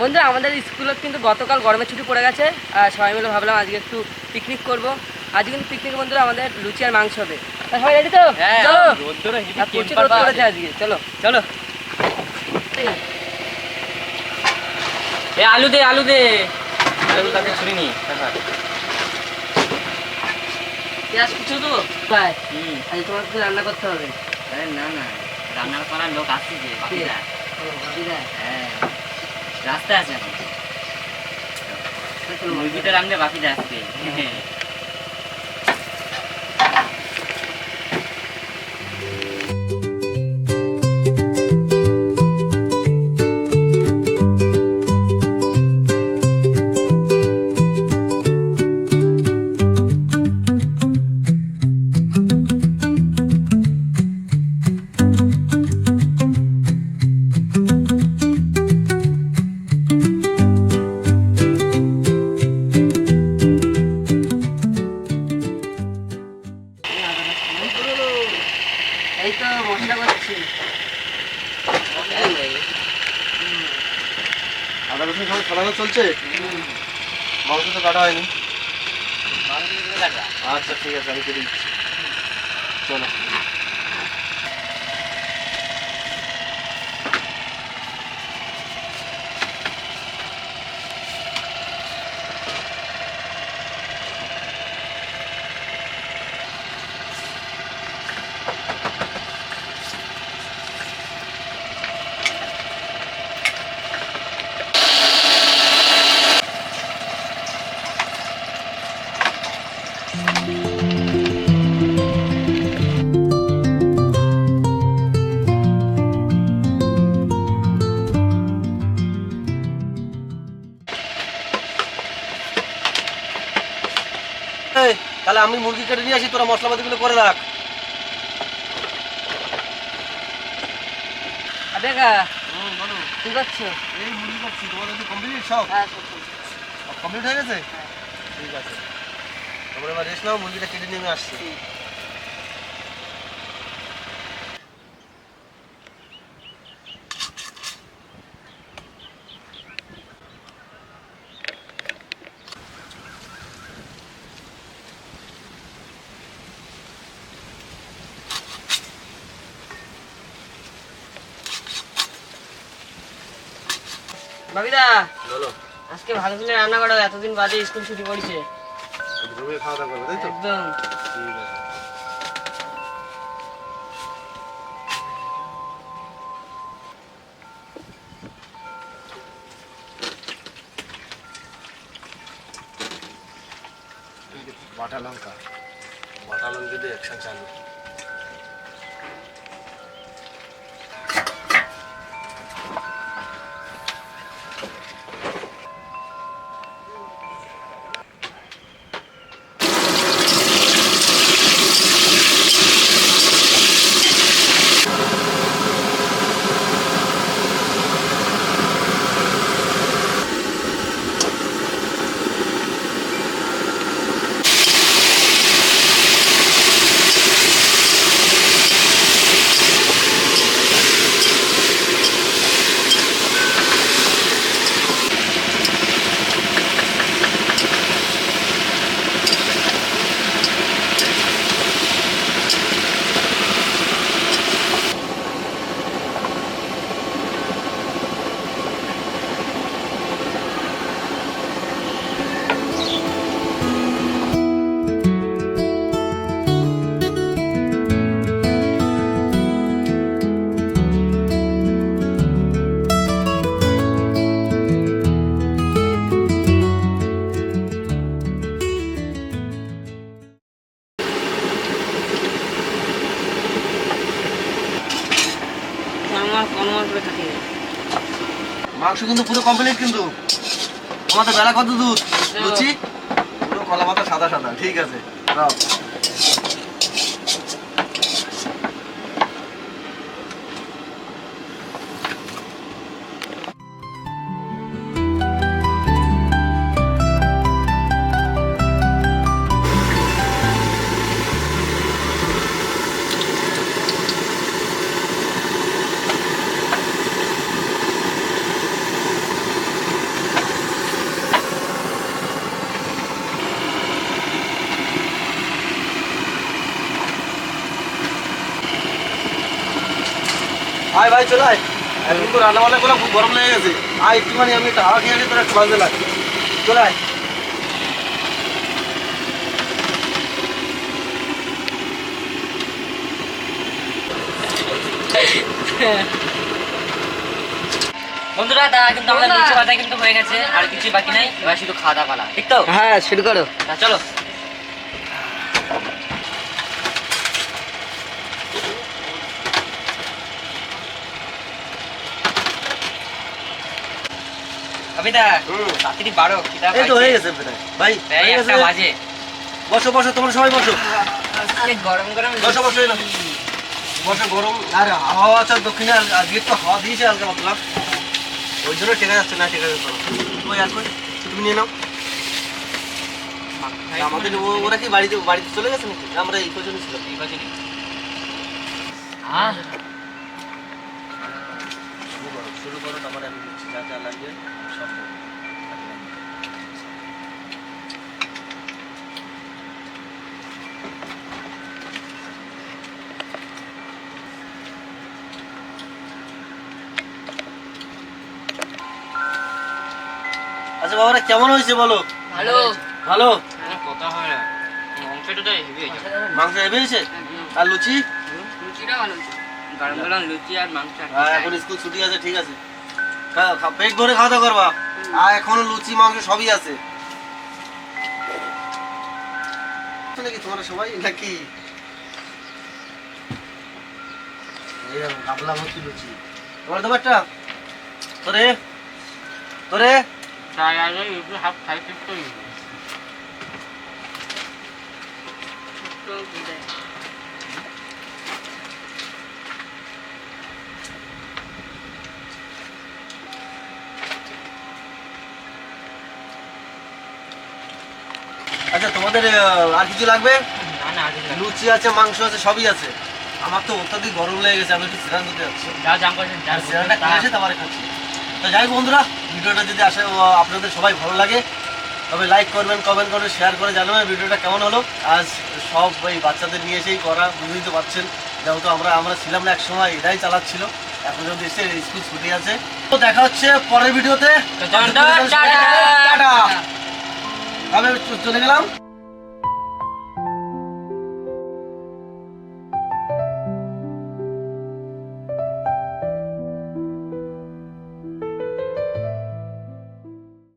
বন্ধুরা আমাদের স্কুলে কিন্তু গতকাল গরমের ছুটি পড়ে গেছে আর সবাই মিলে ভাবলাম আজকে একটু পিকনিক করব। আজকে কিন্তু পিকনিক বন্ধুরা আমাদের লুচি আর মাংস হবে। সবাই রেডি তো? হ্যাঁ, চলো। আজকে চলো। চলো। এ আলু দে আলু দে। আলু তাকে ছুরি নি পেঁয়াজ কিছু তো? ভাই আজকে তোমার কিছু রান্না করতে হবে। না না। রান্নার করার লোক আসছে বাকিরা? হ্যাঁ। রাস্তায় আছে। মুরগিটা রান্না বাকিটা আসছে আদা রসুন সবাই সাদা চলছে? মাংস তো কাটা হয়নি। আচ্ছা ঠিক আছে আমি কেটে দিচ্ছি চলো। তাহলে আমি মুরগি কেটে নিয়ে আসি তোরা মশলাপাতিগুলো করে রাখ। দেখা কি করছ এই মুরগি করছি তোমাদের কি কমপ্লিট সব? হ্যাঁ কমপ্লিট হয়ে গেছে? ঠিক আছে। তোমরা এবার রেস্ট নাও মুরগিটা কেটে নিয়ে আমি আসছি। ভাবিদা বলো আজকে ভালো করে রান্না করো, এতদিন বাদে স্কুল ছুটি পড়েছে। একদম। বাটা লঙ্কা। বাটা লঙ্কা দিয়ে একসাথে চালু। মাংস কিন্তু পুরো কমপ্লিট কিন্তু। আমাদের বেলা কত দুধ? লুচি? পুরো কলা পাতা সাদা সাদা ঠিক আছে। আয় ভাই চলে আয়। এখন তো রান্না বান্না করলাম খুব গরম লেগে গেছে। আয় একটুখানি আমি একটা হাওয়া খেয়ে তোর একটু বাজতে লাগ চলে আয়। বন্ধুরা তা কিন্তু আমাদের কিন্তু হয়ে গেছে আর কিছু বাকি নাই। এবার শুধু খাওয়া দাওয়া পালা। ঠিক তো? হ্যাঁ শুরু করো। চলো। হুম। রাত্রি বারো এই তো হয়ে গেছে ভাই এই হয়ে গেছে বাজে। বসো বসো তোমরা সবাই বসো। আজকে গরম গরম বসো বসো এই। বসো গরম। আর হাওয়া আছে দক্ষিণে আজকে তো হাওয়া দিয়েছে হালকা পাতলা ওই জন্য টেকা যাচ্ছে না টেকা যাচ্ছে ওই আর তুমি নিয়ে নাও। আমাদের ওরা কি বাড়িতে বাড়িতে চলে গেছে নাকি? আমরা এই পর্যন্ত ছিলাম। আহ শুরু করো শুরু করো তারপরে আমি দিচ্ছি। যা যা লাগবে সব আচ্ছা বাবারা কেমন হয়েছে বলো? ভালো। ভালো? কথা হয় না। মাংসটা হেভি হয়েছে। মাংস হেবে হয়েছে? আর লুচি? লুচিটা ভালো গরম গরম লুচি আর মাংস। হ্যাঁ এখন স্কুল ছুটি আছে ঠিক আছে। পেট ভরে খাওয়া দাওয়া করবা। আর এখনও লুচি মাংস সবই আছে। নাকি তোমরা সবাই নাকি? গাবলা ভর্তি লুচি। তোমার দেবো একটা। তোরে তোরে। চাই আগে একটু হাফ খাই ঠিক করি আচ্ছা তোমাদের আর কিছু লাগবে? লুচি আছে মাংস আছে সবই আছে। আমার তো অত্যাধিক গরম লেগে গেছে আমি একটু সিরান দিতে যাচ্ছি। সিরানটা তারপরে খাচ্ছি তো। যাই বন্ধুরা ভিডিওটা যদি আসে আপনাদের সবাই ভালো লাগে তবে লাইক করবেন কমেন্ট করবেন শেয়ার করে জানাবেন ভিডিওটা কেমন হলো। আজ সব ওই বাচ্চাদের নিয়ে এসেই করা বুঝতেই তো পারছেন। যেহেতু আমরা আমরা ছিলাম না এক সময় এটাই চালাচ্ছিল। এখন যদি এসে স্কুল ছুটি আছে তো দেখা হচ্ছে পরের ভিডিওতে। আমি চলে গেলাম।